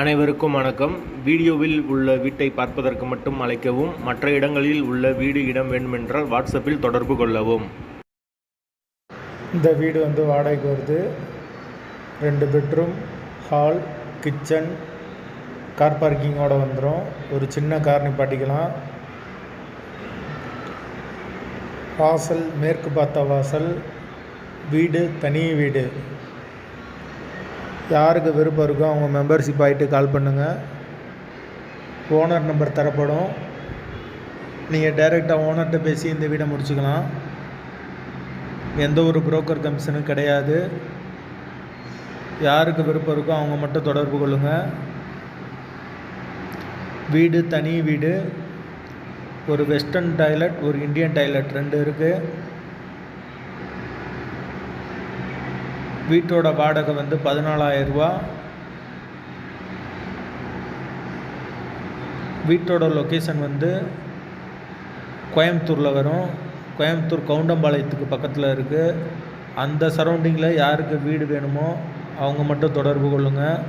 அனைவருக்கும் வணக்கம். வீடியோவில் உள்ள வீட்டை பார்ப்பதற்கு மட்டும் அழைக்கவும் மற்ற இடங்களில் உள்ள வீடு இடம் வேண்டுமென்றால் வாட்ஸ்அப்பில் தொடர்பு கொள்ளவும். இந்த வீடு வந்து வாடகைக்கு வருது. ரெண்டு பெட்ரூம் ஹால் கிச்சன் கார் பார்க்கிங்கோடு வந்துடும் ஒரு சின்ன கார் நிப்பாட்டிக்கலாம். வாசல் மேற்கு பார்த்த வாசல் வீடு தனி வீடு. யாருக்கு விருப்பம் இருக்கோ அவங்க மெம்பர்ஷிப் ஆகிட்டு கால் பண்ணுங்கள் ஓனர் நம்பர் தரப்படும். நீங்கள் டைரெக்டாக ஓனர்கிட்ட பேசி இந்த வீடை முடிச்சுக்கலாம். எந்த ஒரு புரோக்கர் கமிஷனும் கிடையாது. யாருக்கு விருப்பம் இருக்கோ அவங்க மட்டும் தொடர்பு கொள்ளுங்கள் வீடு தனி வீடு. ஒரு வெஸ்டர்ன் டாய்லெட் ஒரு இந்தியன் டாய்லெட் ரெண்டு இருக்குது வீட்டோட வாடகை வந்து பதினாலாயிரரூபா வீட்டோட லொக்கேஷன் வந்து கோயம்புத்தூரில் வரும். கோயம்புத்தூர் கவுண்டம்பாளையத்துக்கு பக்கத்தில் இருக்குது அந்த சரௌண்டிங்கில் யாருக்கு வீடு வேணுமோ அவங்க மட்டும் தொடர்பு கொள்ளுங்கள்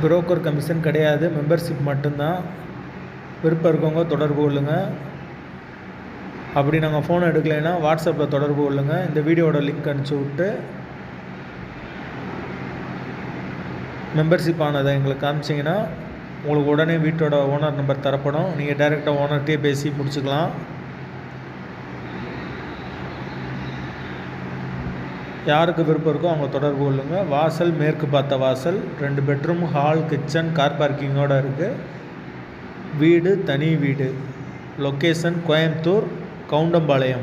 புரோக்கர் கமிஷன் கிடையாது. மெம்பர்ஷிப் மட்டும்தான். விருப்பம் இருக்கவங்க தொடர்பு கொள்ளுங்கள் அப்படி நாங்கள் ஃபோன் எடுக்கலைன்னா வாட்ஸ்அப்பில் தொடர்பு கொள்ளுங்கள் இந்த வீடியோட லிங்க் அனுப்பிச்சி விட்டு மெம்பர்ஷிப் ஆனதை எங்களுக்கு காமிச்சிங்கன்னா உங்களுக்கு உடனே வீட்டோட ஓனர் நம்பர் தரப்படும். நீங்கள் டைரெக்டாக ஓனர்கிட்டே பேசி முடிச்சுக்கலாம் யாருக்கு விருப்பம் இருக்கோ அவங்க தொடர்பு கொள்ளுங்கள் வாசல் மேற்கு பார்த்த வாசல் ரெண்டு பெட்ரூம் ஹால் கிச்சன் கார் பார்க்கிங்கோடு இருக்குது வீடு தனி வீடு. லொக்கேஷன் கோயம்புத்தூர் కౌండం పాళయం